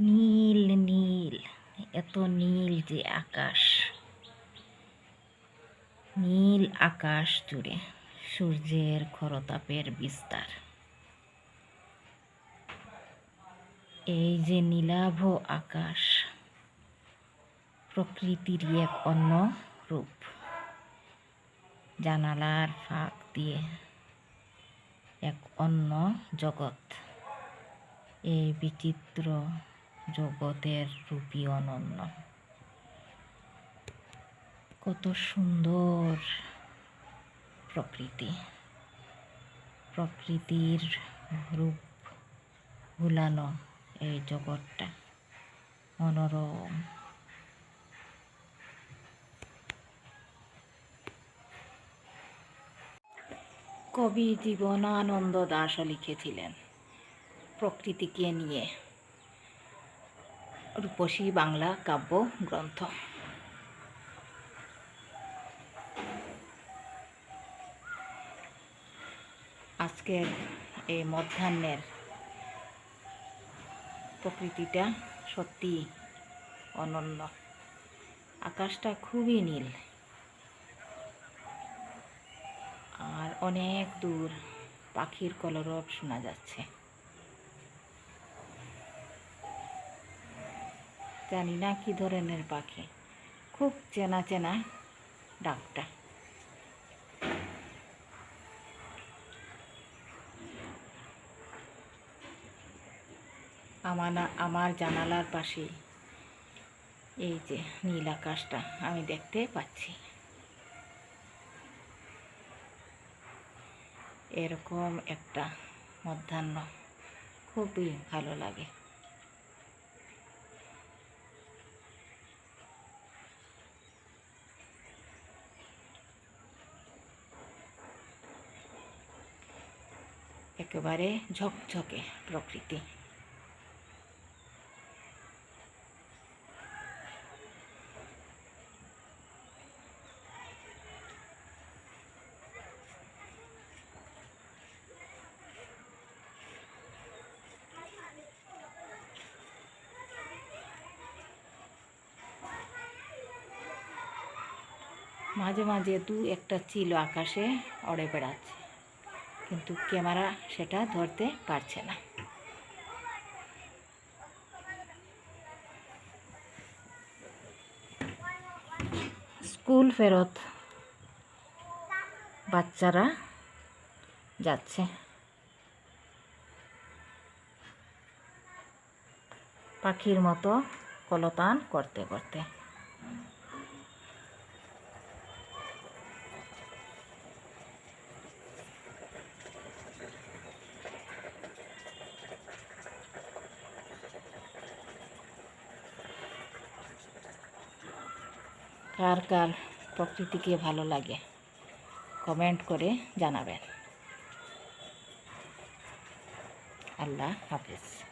নীল নীল, এত নীল যে আকাশ। নীল আকাশ জুড়ে সূর্যের খরতাপের বিস্তার। এই যে নীলাভ আকাশ, প্রকৃতির এক অন্য রূপ। জানালার ফাঁক দিয়ে এক অন্য জগৎ। এই বিচিত্র জগতের রূপী অনন্য। কত সুন্দর প্রকৃতি। প্রকৃতির রূপ ভুলানো এই জগৎটা। মনোরম। কবি জীবনানন্দ দাসও লিখেছিলেন, প্রকৃতিকে নিয়ে রূপসী বাংলা কাব্য গ্রন্থ। আজকের এই মধ্যাহ্নের প্রকৃতিটা সত্যি অনন্য। আকাশটা খুবই নীল। আর অনেক দূর পাখির কলরব শোনা যাচ্ছে। জানি না কি ধরনের পাখি। খুব চেনা চেনা ডাকটা। আমার আমার জানালার পাশে এই যে নীল আকাশটা, আমি দেখতে পাচ্ছি। এরকম একটা মধ্যাহ্ন। খুবই ভালো লাগে। একেবারে ঝকঝকে প্রকৃতি। মাঝে মাঝে দু একটা চিল আকাশে অড়ে বেড়াচ্ছে। কিন্তু ক্যামেরা সেটা ধরতে পারছে না। স্কুল ফেরত বাচ্চারা যাচ্ছে। পাখির মতো কলতান করতে করতে। কার কার প্রকৃতিকে ভালো লাগে? কমেন্ট করে জানাবেন। আল্লাহ হাফিজ।